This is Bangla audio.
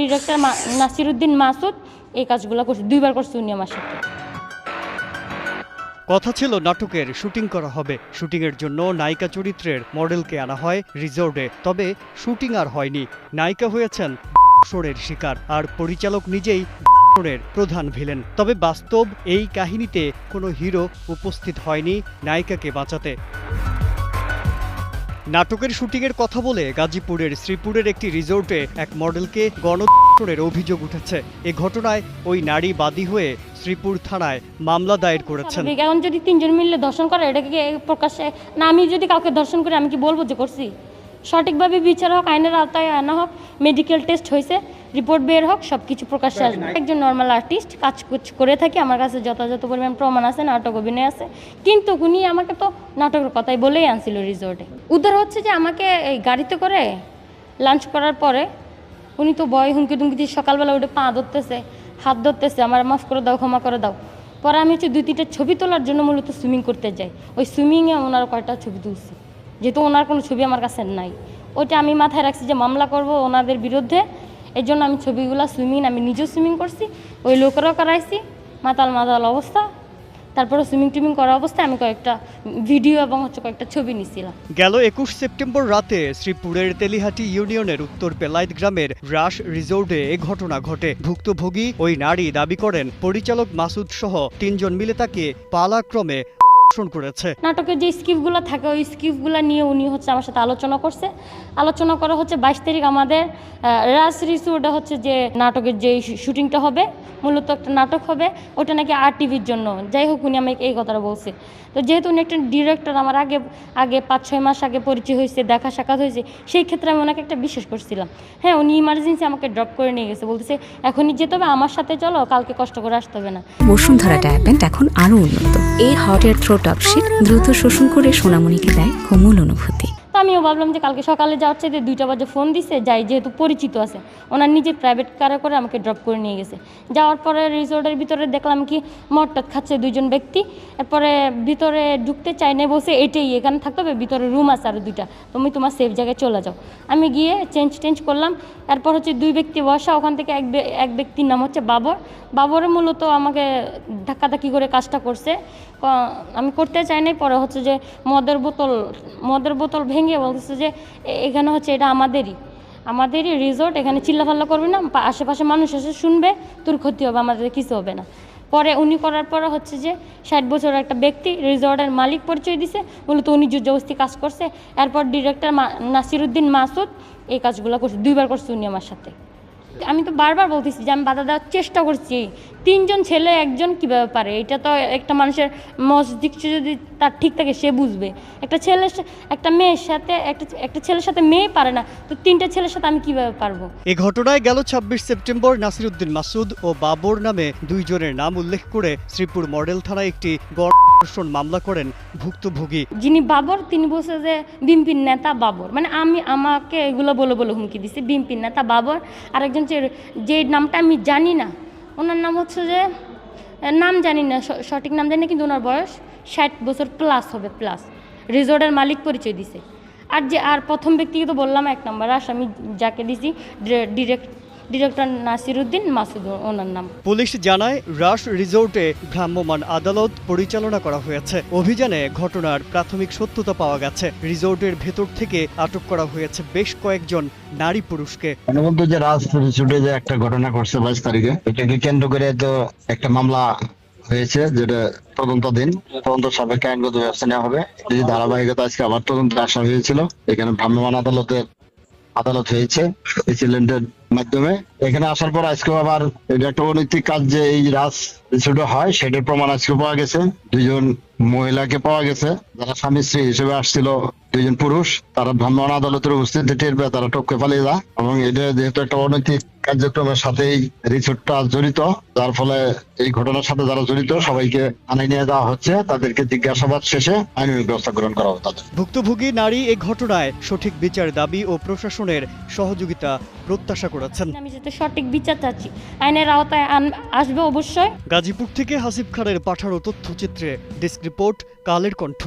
ডিরেক্টর নাসিরুদ্দিন মাসুদ এই কাজগুলো করছে, দুইবার করছে উনি আমার সাথে। কথা ছিল নাটকের, শুটিং করা হবে। শুটিংয়ের জন্য নায়িকা চরিত্রের মডেলকে আনা হয় রিজর্টে। তবে শুটিং আর হয়নি। নায়িকা হয়েছেন শোরের শিকার, আর পরিচালক নিজেই শোরের প্রধান ভিলেন। তবে বাস্তব এই কাহিনীতে কোনো হিরো উপস্থিত হয়নি নায়িকাকে বাঁচাতে। নাটকের শুটিংয়ের কথা বলে গাজীপুরের শ্রীপুরের একটি রিসোর্টে এক মডেলকে গণধর্ষণের অভিযোগ উঠেছে এ ঘটনায় ওই নারী বাদী হয়ে শ্রীপুর থানায় মামলা দায়ের করেছেন। এখন যদি তিনজন মিললে দর্শন করে, এটাকে প্রকাশ্যে না, আমি যদি কাউকে দর্শন করে, আমি কি বলব যে করছি সঠিকভাবে বিচার হোক আইনের আওতায় আনা হোক মেডিকেল টেস্ট হয়েছে রিপোর্ট বের হোক সব কিছু প্রকাশ্যে আসবে একজন নর্মাল আর্টিস্ট কাজ করে থাকি আমার কাছে যথাযথ পরিমাণ প্রমাণ আছে নাটক অভিনয় আছে। কিন্তু উনি আমাকে তো নাটকের কথাই বলেই আনছিল রিসোর্টে উদ্ধার হচ্ছে যে আমাকে এই গাড়িতে করে লাঞ্চ করার পরে উনি তো বয় হুমকি টুমকি দিয়ে সকালবেলা উঠে পা ধরতেছে হাত ধরতেছে আমার মাফ করে দাও ক্ষমা করে দাও। পরে আমি হচ্ছে দুই তিনটা ছবি তোলার জন্য মূলত সুইমিং করতে যাই। ওই সুইমিংয়ে ওনার কয়টা ছবি তুলছি। যেহেতু ওনার কোনো ছবি আমার কাছে নাই। ওইটা আমি মাথায় রাখছি যে মামলা করব ওনাদের বিরুদ্ধে। এই জন্য আমি ছবিগুলো সুইমিং আমি নিজেও সুইমিং করছি, ওই লোকেরও করাইছি। মাতাল মাতাল অবস্থা। তারপরে সুইমিং টুইমিং করা অবস্থায় আমি কয়েকটা ভিডিও এবং হচ্ছে কয়েকটা ছবি নিছিলাম। গেল একুশ সেপ্টেম্বর রাতে শ্রীপুরের তেলিহাটি ইউনিয়নের উত্তর পেলাইত গ্রামের রাস রিসোর্টে এ ঘটনা ঘটে। ভুক্তভোগী ওই নারী দাবি করেন, পরিচালক মাসুদ সহ তিনজন মিলে তাকে পালাক্রমে করেছে। নাটকের যে স্কিপগুলো থাকে ওই স্কিপগুলো নিয়ে উনি হচ্ছে আমার সাথে আলোচনা করছে। আলোচনা করা হচ্ছে বাইশ তারিখ আমাদের আহ, রাজ রিসোর্টে হচ্ছে যে নাটকের যে শুটিংটা হবে মূলত একটা নাটক হবে ওটা নাকি আর টিভির জন্য। যাই হোক উনি আমাকে এই কথাটা বলছে। তো যেহেতু উনি একটা ডিরেক্টর আমার আগে আগে পাঁচ ছয় মাস আগে পরিচয় হয়েছে দেখা সাক্ষাৎ হয়েছে সেই ক্ষেত্রে আমি ওনাকে একটা বিশ্বাস করছিলাম। হ্যাঁ উনি ইমার্জেন্সি আমাকে ড্রপ করে নিয়ে গেছে বলতেছে এখনই যেতে হবে আমার সাথে চলো কালকে কষ্ট করে আসতে হবে না। বসুন্ধরা ডায়াপেন্ট এখন আরও উন্নত। এই হট এয়ার থ্রো টপশিট দ্রুত শোষণ করে সোনামণিকে দেয় কোমল অনুভূতি। আমিও ভাবলাম যে কালকে সকালে যাওয়ার চাইতে দুইটা বাজে ফোন দিছে, যাই যেহেতু পরিচিত আছে। ওনার নিজের প্রাইভেট কারে করে আমাকে ড্রপ করে নিয়ে গেছে। যাওয়ার পরে রিসোর্টের ভিতরে দেখলাম কি মটটত খাচ্ছে দুইজন ব্যক্তি। এরপরে ভিতরে ঢুকতে চাই না বসে এটাই, এখানে থাকতে হবে, ভিতরে রুম আছে আরও দুইটা। তুমি তোমার সেফ জায়গায় চলে যাও। আমি গিয়ে চেঞ্জ টেঞ্জ করলাম। এরপর হচ্ছে দুই ব্যক্তি বসা, ওখান থেকে এক এক ব্যক্তির নাম হচ্ছে বাবর। বাবরে মূলত আমাকে ধাক্কাধাক্কি করে কাজটা করছে। আমি করতে চাই নাই, পরে হচ্ছে যে মদের বোতল মদের বোতল ভেঙে বলতেছে যে এখানে হচ্ছে এটা আমাদেরই। আমাদেরই রিসোর্ট এখানে চিল্লাফাল্লা করবে না আশেপাশে মানুষ এসে শুনবে, তোর ক্ষতি হবে, আমাদের কিছু হবে না। পরে উনি করার পরে হচ্ছে যে, ষাট বছর একটা ব্যক্তি রিসর্টের মালিক পরিচয় দিছে মূলত উনি জবস্তি কাজ করছে। এরপর ডিরেক্টর নাসিরুদ্দিন মাসুদ এই কাজগুলো করছে, দুইবার করছে উনি আমার সাথে। আমি তো বারবার বলতেছি যে আমি বাধা দেওয়ার চেষ্টা করছি। তিনজন ছেলে একজন কীভাবে পারে? এটা তো একটা মানুষের মস্তিষ্ক যদি তার ঠিক থাকে সে বুঝবে। একটা ছেলের একটা মেয়ের সাথে একটা একটা ছেলের সাথে মেয়ে পারে না তো তিনটা ছেলের সাথে আমি কীভাবে পারব? এ ঘটনায় গেল ছাব্বিশ সেপ্টেম্বর নাসিরুদ্দিন মাসুদ ও বাবর নামে দুইজনের নাম উল্লেখ করে শ্রীপুর মডেল থানায় একটি গণধর্ষণ মামলা করেন ভুক্তভোগী। যিনি বাবর তিনি বলছে যে বিএনপির নেতা বাবর। মানে আমি আমাকে এগুলো বলে বলে হুমকি দিছে। বিএনপির নেতা বাবর আরেকজন যে যে নামটা আমি জানি না। ওনার নাম হচ্ছে যে নাম জানি না সঠিক নাম জানি না, কিন্তু ওনার বয়স ষাট বছর প্লাস হবে প্লাস রিসোর্টের মালিক পরিচয় দিছে। আর যে, আর প্রথম ব্যক্তিকে তো বললাম এক নম্বর আসামি যাকে দিছি ডিরেক্ট ডিরেক্টর নাসিরুদ্দিন মাসুদ ওনার নাম। পুলিশ জানায় রাস রিসোর্টে ভ্রাম্যমাণ আদালত পরিচালনা করা হয়েছে। অভিযানে ঘটনার প্রাথমিক সত্যতা পাওয়া গেছে। রিসোর্টের ভেতর থেকে আটক করা হয়েছে বেশ কয়েকজন নারী পুরুষকে। অনুবন্ধ যে রাজ ছুটে যে একটা ঘটনা ঘটছে বাইশ তারিখে এটাকে কেন্দ্র করে তো একটা মামলা হয়েছে যেটা তদন্তাধীন। তদন্ত সাপেক্ষে আইনগত ব্যবস্থা নেওয়া হবে। এই ধারাবাহিকতা আজকে আবার তদন্ত আসা হয়েছিল। এখানে ভ্রাম্যমাণ আদালতের আদালত হয়েছে। এই এসিলেন্টের মাধ্যমে। এখানে আসার পর আজকে আবার এটা একটা অনৈতিক কাজ যে এই রাজ ছোট হয়, সেটার প্রমাণ আজকে পাওয়া গেছে। দুইজন মহিলাকে পাওয়া গেছে। যারা স্বামী স্ত্রী হিসেবে আসছিল, দুইজন পুরুষ, তারা ভ্রাম্যমাণ আদালতের উপস্থিতি টের পেয়ে তারা টপকে পালিয়ে যায়। এবং এটা যেহেতু একটা অনৈতিক কার্যক্রমের সাথেই রিসোর্টটা জড়িত, যার ফলে এই ঘটনার সাথে যারা জড়িত, সবাইকে আনাই নিয়ে যাওয়া হচ্ছে। তাদেরকে জিজ্ঞাসাবাদ শেষে আইনি ব্যবস্থা গ্রহণ করা হবে তাদের। ভুক্তভোগী নারী এই ঘটনায় সঠিক বিচার দাবি ও প্রশাসনের সহযোগিতা প্রত্যাশা করেছেন আমি যাতে সঠিক বিচার চাচ্ছি। আইনের আওতায় আসবে অবশ্যই। গাজীপুর থেকে হাসিব খানের পাঠানো তথ্যচিত্রে ডেস্ক রিপোর্ট কালের কণ্ঠ।